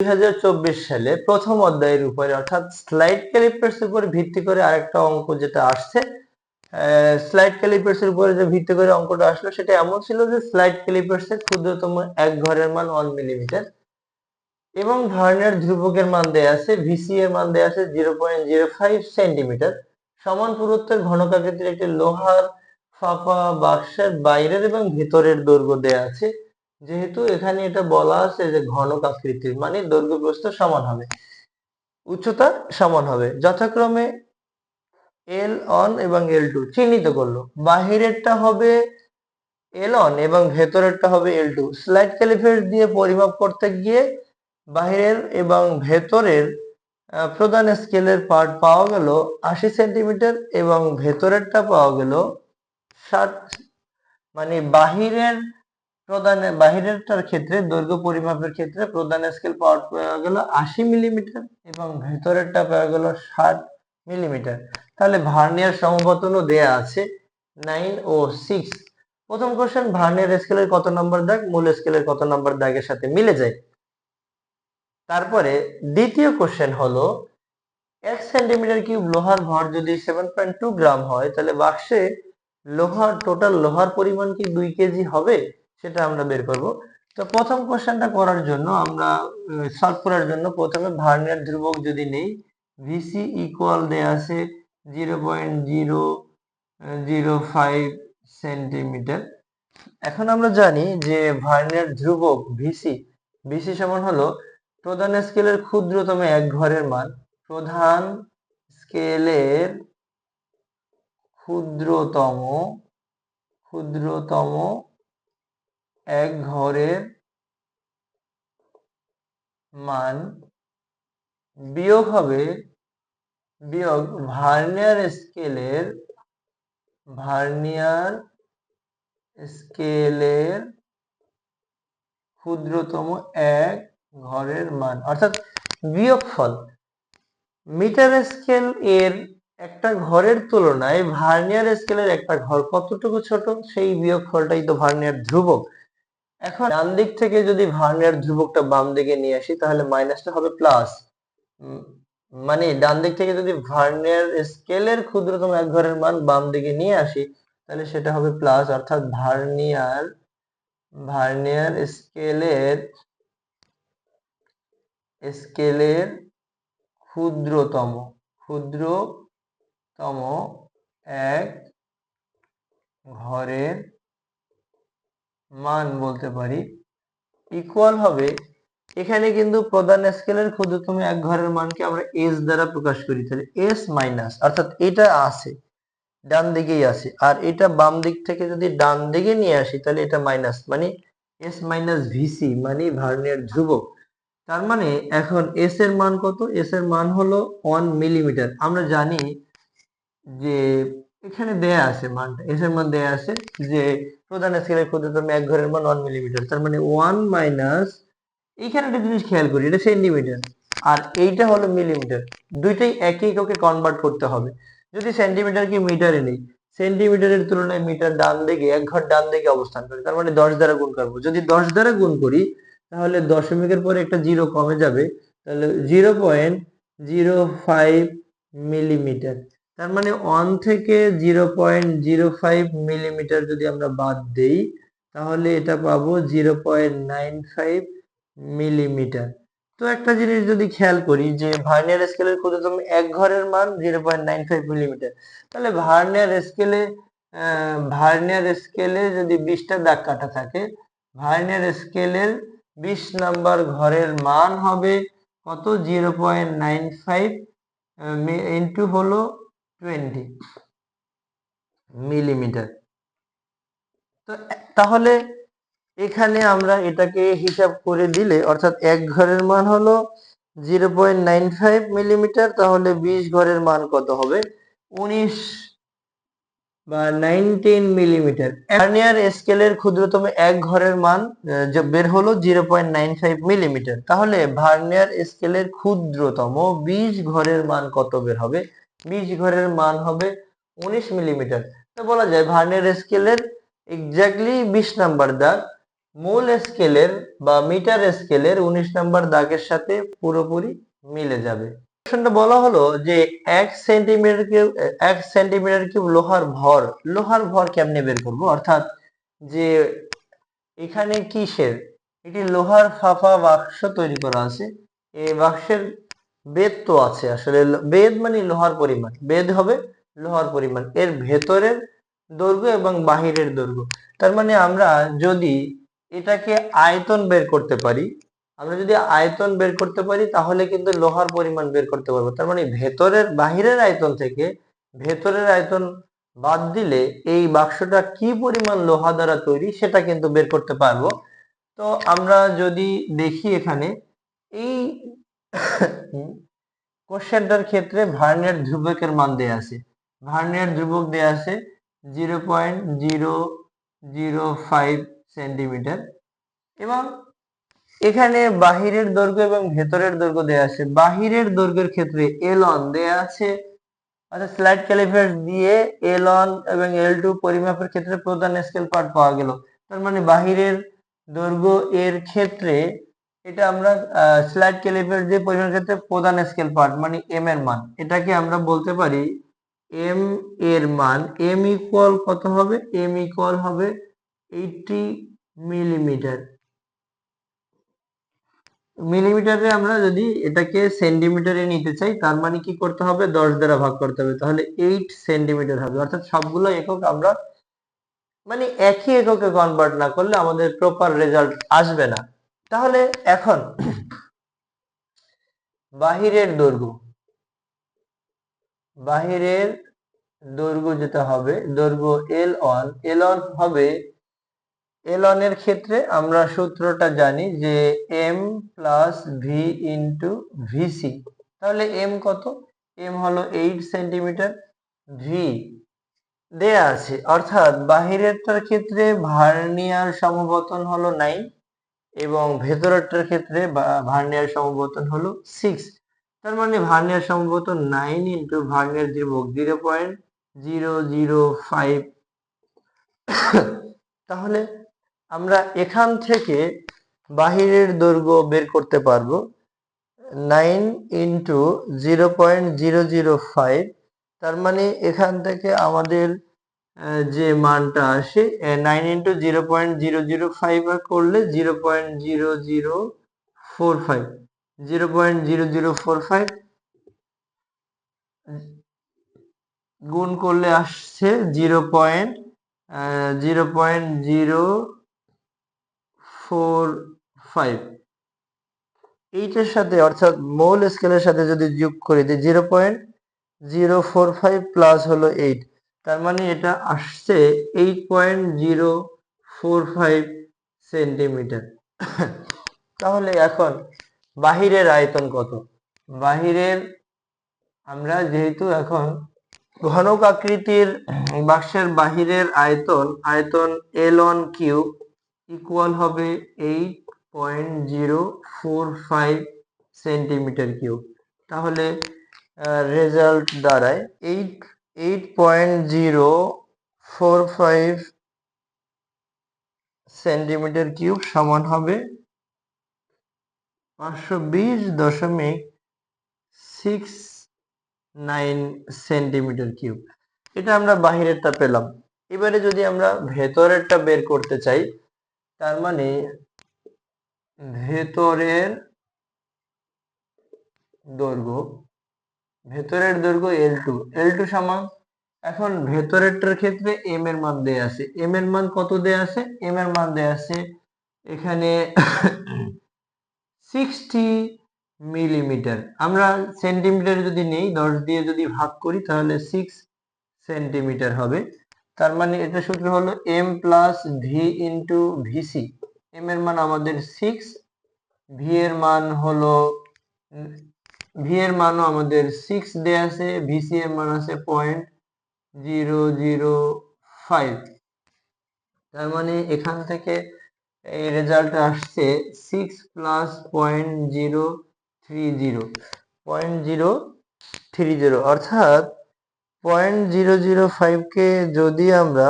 দুই হাজার চব্বিশ সালে প্রথম অধ্যায়ের উপরে, অর্থাৎ স্লাইড ক্যালিপার্স উপর ভিত্তি করে আরেকটা অঙ্ক যেটা আসছে স্লাইড ক্যালিপার্স উপরে যে ভিত্তি করে অঙ্কটা আসলো, সেটা এমন ছিল যে স্লাইড ক্যালিপার্স ক্ষুদ্রতম এক ঘরের মান ওয়ান মিলিমিটার এবং ভার্নিয়ার ধ্রুবকের মান দেয়া আছে ভিসি এর মান দেয়া আছে zero point zero five centimetre সমান পুরুত্বের ঘনকাকৃতির একটি লোহার ফাঁপা বাক্সের বাইরের এবং ভেতরের দৈর্ঘ্য দেয়া আছে। যেহেতু এখানে এটা বলা আছে যে ঘনক আকৃতির মানে দৈর্ঘ্য প্রস্থ সমান হবে, উচ্চতা সমান হবে। যথাক্রমে এল অন এবং এল টু চিহ্নিত করল। বাহিরেরটা হবে এল অন এবং ভেতরেরটা হবে এল টু স্লাইড ক্যালিফার দিয়ে পরিমাপ করতে গিয়ে বাহিরের এবং ভেতরের প্রধান স্কেলের পার্ট পাওয়া গেল আশি সেন্টিমিটার এবং ভেতরেরটা পাওয়া গেল ষাট মানে বাহিরের প্রধান বাহিরেরটার ক্ষেত্রে, দৈর্ঘ্য পরিমাপের ক্ষেত্রে প্রধান স্কেল পাওয়ার পাওয়া গেল আশি মিলিমিটার এবং ভেতরেরটা পাওয়া গেল ষাট মিলিমিটার তাহলে ভার্নিয়ার সমপতনও দেয়া আছে নাইন ও সিক্স প্রথম কোশ্চেন ভার্নিয়ার স্কেলের কত নম্বর দাগ? মূল স্কেলের কত নম্বর দাগের সাথে মিলে যায়? তারপরে দ্বিতীয় কোশ্চেন হলো, এক সেন্টিমিটার কিউব লোহার ভর যদি সেভেন পয়েন্ট টু গ্রাম হয়, তাহলে বাক্সে লোহার টোটাল লোহার পরিমাণ কি দুই কেজি হবে? সেটা আমরা বের করব। তো প্রথম কোশ্চেনটা করার জন্য আমরা সলভ করার জন্য প্রথমে ভার্নিয়ার ধ্রুবক যদি নেই ভিসি ইকুয়াল দেয়া আছে zero point zero zero five centimetre এখন আমরা জানি যে ভার্নিয়ার ধ্রুবক ভিসি ভিসি সমান হলো প্রধান স্কেলের ক্ষুদ্রতম এক ঘরের মান। প্রধান স্কেলের ক্ষুদ্রতম ক্ষুদ্রতম এক ঘরের মান বিয়োগ হবে বিয়োগ ভার্নিয়ার স্কেলের ভার্নিয়ার স্কেলের ক্ষুদ্রতম এক ঘরের মান। অর্থাৎ বিয়োগফল। মিটার স্কেল এর একটা ঘরের তুলনায় ভার্নিয়ার স্কেলের একটা ঘর কতটুকু ছোট, সেই বিয়োগফলটাই তো ভার্নিয়ার ধ্রুবক। এখন ডান দিক থেকে যদি ভার্নিয়ার ধ্রুবকটা বাম দিকে নিয়ে আসি, তাহলে মাইনাসটা হবে প্লাস মানে ডান দিক থেকে যদি ভার্নিয়ার স্কেলের ক্ষুদ্রতম এক ঘরের মান বাম দিকে নিয়ে আসি, তাহলে সেটা হবে প্লাস অর্থাৎ ভার্নিয়ার ভার্নিয়ার স্কেলের স্কেলের ক্ষুদ্রতম ক্ষুদ্রতম এক ঘরের মান বলতে পারি ইকুয়াল হবে, এখানে কিন্তু প্রধান স্কেলের ক্ষুদ্রতম এক ঘরের মানকে আমরা এস দ্বারা প্রকাশ করি, তাহলে এস মাইনাস অর্থাৎ এটা আছে, ডান দিকেই আছে, আর এটা বাম দিক থেকে যদি ডান দিকে নিয়ে আসি, তাহলে এটা মাইনাস মানে এস মাইনাস ভিসি মানে ভার্নিয়ার ধ্রুবক, তার মানে এখন এস এর মান কত এস এর মান হলো ওয়ান মিলিমিটার আমরা জানি যে এখানে দেয়া আছে মানটা, এস এর মান দেয়া আছে যে প্রধান স্কেলের ক্ষুদ্রতম এক ঘরের মান ওয়ান মিলিমিটার তার মানে ওয়ান মাইনাস এইখানে একটা জিনিস খেয়াল করি, এটা সেন্টিমিটার আর এইটা হলো মিলিমিটার দুইটাই একই এককে কনভার্ট করতে হবে। যদি সেন্টিমিটার কি মিটারে নেই সেন্টিমিটারের তুলনায় মিটার ডান দিকে, এক ঘর ডান দিকে অবস্থান করে, তার মানে দশ দ্বারা গুণ করব। যদি দশ দ্বারা গুণ করি, তাহলে দশমিকের পরে একটা জিরো কমে যাবে, তাহলে zero point zero five millimetre তার মানে ওয়ান থেকে zero point zero five millimetre যদি আমরা বাদ দেই, তাহলে এটা পাবো zero point nine five millimetre তো একটা জিনিস যদি খেয়াল করি যে ভার্নিয়ার স্কেলের ক্ষুদ্রতম এক ঘরের মান zero point nine five millimetre তাহলে ভার্নিয়ার স্কেলে ভার্নিয়ার স্কেলে যদি বিশটা দাগ কাটা থাকে ভার্নিয়ার স্কেলের বিশ নাম্বার ঘরের মান হবে কত? Zero point nine five into হলো টোয়েন্টি মিলিমিটার। তো তাহলে এখানে আমরা এটাকে হিসাব করে দিলে, অর্থাৎ এক ঘরের মান হলো zero point nine five millimetre, তাহলে বিশ ঘরের মান কত হবে? উনিশ বা নাইনটিন মিলিমিটার। ভার্নিয়ার স্কেলের ক্ষুদ্রতম এক ঘরের মান বের হলো zero point nine five millimetre. তাহলে ভার্নিয়ার স্কেলের ক্ষুদ্রতম বিশ ঘরের মান কত বের হবে? বিশ ঘরের মান হবে উনিশ মিলিমিটার তো বলা যায় ভার্নিয়ার স্কেলের এক্স্যাক্টলি বিশ নাম্বার দাগ, মূল স্কেলের বা মিটার স্কেলের উনিশ নাম্বার দাগের সাথে পুরোপুরি মিলে যাবে। কোশ্চেনটা বলা হলো যে এক সেন্টিমিটার কিউব এক সেন্টিমিটার কিউব লোহার ভর লোহার ভর কেমনে বের করব? অর্থাৎ যে এখানে কিসের? এটি লোহার ফাফা বাক্স তৈরি করা আছে। এই বাক্সের বেদ তো আছে, আসলে বেদ মানে লোহার পরিমাণ। বেদ হবে লোহার পরিমাণ। এর ভেতরের দৈর্ঘ্য এবং বাহিরের দৈর্ঘ্য। তার মানে আমরা যদি এটাকে আয়তন বের করতে পারি, আমরা যদি আয়তন বের করতে পারি, তাহলে কিন্তু লোহার পরিমাণ বের করতে পারব। তার মানে ভেতরের, বাহিরের আয়তন থেকে ভেতরের আয়তন বাদ দিলে এই বাক্সটা কি পরিমাণ লোহা দ্বারা তৈরি সেটা কিন্তু বের করতে পারব। তো আমরা যদি দেখি এখানে, এই কোশ্চেনটার ক্ষেত্রে ভার্নিয়ার ধ্রুবকের মান দেয়া আছে। ভার্নিয়ার ধ্রুবক দেয়া আছে zero point zero zero five centimetre এবং এখানে বাহিরের দৈর্ঘ্য এবং ভেতরের দৈর্ঘ্য দেয়া আছে। বাহিরের দৈর্ঘ্যের ক্ষেত্রে এল অন দেয়া আছে। আচ্ছা স্লাইড ক্যালিপার দিয়ে এল এবং এল টু পরিমাপের ক্ষেত্রে প্রধান স্কেল পার্ট পাওয়া গেল। তার মানে বাহিরের দৈর্ঘ্য এর ক্ষেত্রে এটা আমরা স্লাইড ক্যালিপার দিয়ে পরিমাণ ক্ষেত্রে প্রধান স্কেল পার্ট মানে এম এর মান, এটাকে আমরা বলতে পারি এম এর মান এম ইকুয়াল কত হবে? এম ইকুয়াল হবে এইটি মিলিমিটার মিলিমিটারে আমরা যদি এটাকে সেন্টিমিটারে নিতে চাই, তার মানে কি করতে হবে? দশ দ্বারা ভাগ করতে হবে, তাহলে এইট সেন্টিমিটার হবে। অর্থাৎ সবগুলো একক আমরা মানে একই এককে কনভার্ট না করলে আমাদের প্রপার রেজাল্ট আসবে না। তাহলে এখন বাহিরের দৈর্ঘ্য বাহিরের দৈর্ঘ্য যেটা হবে, দৈর্ঘ্য এল অন এল অন হবে এল অন এর ক্ষেত্রে আমরা সূত্রটা জানি যে M plus V into VC তাহলে এম কত? এম হলো এইট সেন্টিমিটার ভি দেয়া আছে। অর্থাৎ বাহিরেরটার ক্ষেত্রে ভার্নিয়ার সমবতন হলো নাইন এবং ভেতরেরটার ক্ষেত্রে ভার্নিয়ার সমবতন হলো সিক্স তার মানে ভার্নিয়ার সমবতন নাইন ইন্টু ভার্নিয়ার ধ্রুবক zero point zero zero five তাহলে আমরা এখান থেকে বাহিরের দৈর্ঘ্য বের করতে পারব। Nine into zero point zero zero five তার মানে এখান থেকে আমাদের যে মানটা আসে nine into zero point zero zero five করলে zero point zero zero four five zero point zero zero four five গুণ করলে আসছে zero point zero point zero four five এইটার সাথে, অর্থাৎ মৌল স্কেলের সাথে যদি যোগ করে দিই zero point zero four five plus হলো এইট তার মানে এটা আসছে eight point zero four five centimetre তাহলে এখন বাহিরের আয়তন কত? বাহিরের আমরা যেহেতু এখন ঘনক আকৃতির বাক্সের বাহিরের আয়তন আয়তন এল অন কিউব ইকুয়াল হবে eight point zero four five centimetre cube তাহলে রেজাল্ট দাঁড়ায় eight eight point zero four five centimetre cube সমান হবে পাঁচশো বিশ দশমিক সিক্স নাইন সেন্টিমিটার কিউব। এটা আমরা বাহিরেরটা পেলাম। এবারে যদি আমরা ভেতরেরটা বের করতে চাই, তার মানে ভেতরের দৈর্ঘ্য ভেতরের দৈর্ঘ্য এল টু এল টু সমান, এখন ভেতরেরটার ক্ষেত্রে এম এর মান দেয়া আছে। এম এর মান কত দেয়া আছে? এম এর মান দেয়া আছে এখানে সিক্সটি মিলিমিটার আমরা সেন্টিমিটার যদি নেই, দশ দিয়ে যদি ভাগ করি, তাহলে সিক্স সেন্টিমিটার হবে। তার মানে এটা সূত্র হলো M plus V into VC M এর মান আমাদের সিক্স ভি এর মান হলো ভি এর মানও আমাদের সিক্স দেয়া আছে ভিসি এর মান আছে পয়েন্ট জিরো জিরো ফাইভ তার মানে এখান থেকে এই রেজাল্ট আসছে six plus point zero three zero point zero three zero অর্থাৎ পয়েন্ট জিরো জিরো ফাইভকে যদি আমরা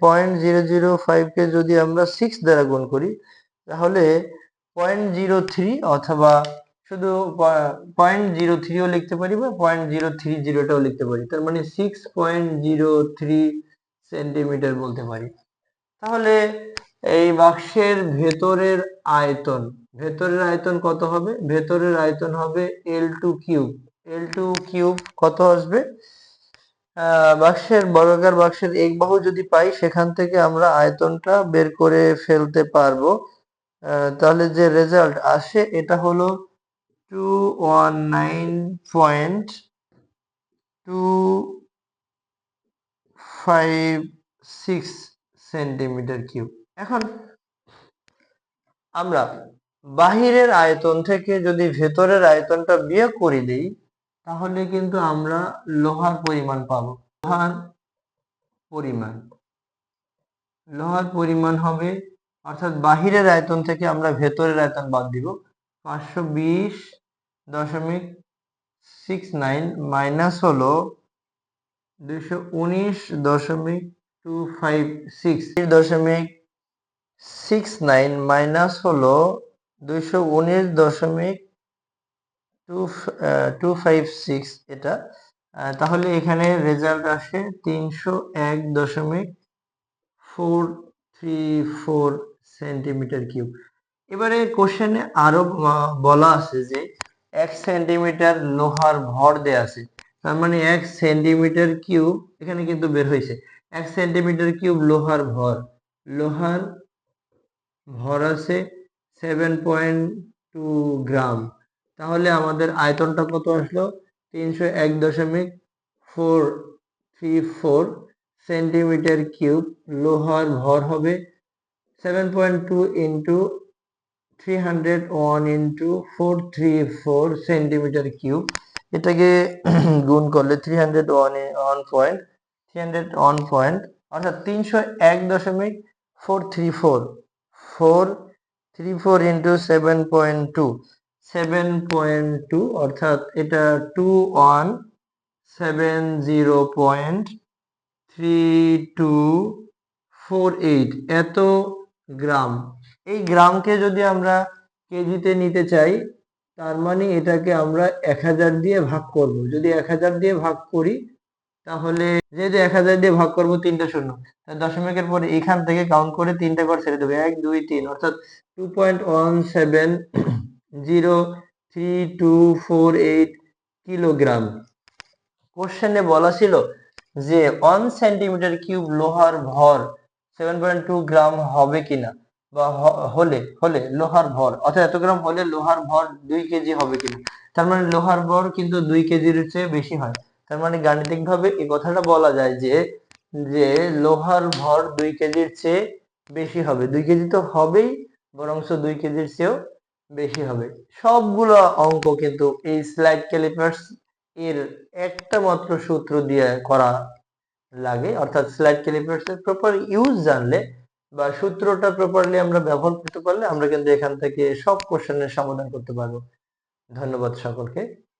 পয়েন্ট জিরো জিরো ফাইভকে যদি আমরা সিক্স দ্বারা গুণ করি, তাহলে পয়েন্ট জিরো থ্রি অথবা শুধু পয়েন্ট জিরো থ্রিও লিখতে পারি বা পয়েন্ট জিরো থ্রি জিরোটাও লিখতে পারি। তার মানে six point zero three centimetre বলতে পারি। তাহলে এই বাক্সের ভেতরের আয়তন ভেতরের আয়তন কত হবে? ভেতরের আয়তন হবে L two cube L two cube কত আসবে? বাক্সের বর্গাকার বাক্সের এক বাহু যদি পাই, সেখান থেকে আমরা আয়তনটা বের করে ফেলতে পারব। তাহলে যে রেজাল্ট আসে, এটা হলো two one nine point two five six centimetre cube এখন আমরা বাহিরের আয়তন থেকে যদি ভেতরের আয়তনটা বিয়োগ করে দিই, তাহলে কিন্তু আমরা লোহার পরিমাণ পাবো। লোহার পরিমাণ। লোহার পরিমাণ হবে, অর্থাৎ বাহিরের আয়তন থেকে আমরা ভেতরের আয়তন বাদ দিব। পাঁচশো বিশ দশমিক সিক্স নাইন মাইনাস হলো উনিশ দশমিক টু ফাইভ সিক্স দশমিক সিক্স নাইন মাইনাস হলো দুইশো উনিশ দশমিক টু টু ফাইভ সিক্স এটা তাহলে এখানে রেজাল্ট আসে তিনশো এক দশমিক four three four centimetre cube এবারে কোশ্চেনে আরও বলা আছে যে এক সেন্টিমিটার লোহার ভর দেয়া আছে। তার মানে এক সেন্টিমিটার কিউব এখানে কিন্তু বের হয়েছে। এক সেন্টিমিটার কিউব লোহার ভর। লোহার ভর আছে সেভেন পয়েন্ট টু গ্রাম তাহলে আমাদের আয়তনটা কত আসলো? তিনশো এক দশমিক four three four centimetre cube লোহার ভর হবে seven point two into three hundred one into four three four centimetre cube এটাকে গুণ করলে three hundred one one point three hundred one point অর্থাৎ তিনশো এক দশমিক four three four four three four into seven point two seven point two অর্থাৎ এটা two one seven zero point three two four eight এত গ্রাম। এই গ্রামকে যদি আমরা কেজিতে নিতে চাই, তার মানে এটাকে আমরা এক হাজার দিয়ে ভাগ করব। যদি এক হাজার দিয়ে ভাগ করি, তাহলে যেহেতু এক হাজার দিয়ে ভাগ করব, তিনটা শূন্য। দশমিকের পরে এখান থেকে কাউন্ট করে তিনটা করে ছেড়ে দেবো। এক, দুই, তিন, অর্থাৎ two point one seven zero three two four eight kilogram কোশ্চেনে বলা ছিল যে ওয়ান সেন্টিমিটার কিউব লোহার ভর সেভেন পয়েন্ট টু গ্রাম হবে কিনা? বা হলে হলে, লোহার ভর। অর্থাৎ এত গ্রাম হলে লোহার ভর দুই কেজি হবে কিনা? তার মানে লোহার ভর কিন্তু দুই কেজির চেয়ে বেশি হয়। তার মানে গাণিতিক ভাবে এই কথাটা বলা যায় যে যে লোহার ভর দুই কেজির চেয়ে বেশি হবে। দুই কেজি তো হবেই বরঞ্চ দুই কেজির চেয়েও বেশি হবে। সবগুলো অঙ্ক কিন্তু এই স্লাইড ক্যালিপার্স এর একটা মাত্র সূত্র দিয়ে করা লাগে। অর্থাৎ স্লাইড ক্যালিপার্স এর প্রপার ইউজ জানলে বা সূত্রটা প্রপারলি আমরা ব্যবহার করতে পারলে আমরা কিন্তু এখান থেকে সব কোশ্চেনের সমাধান করতে পারব। ধন্যবাদ সকলকে।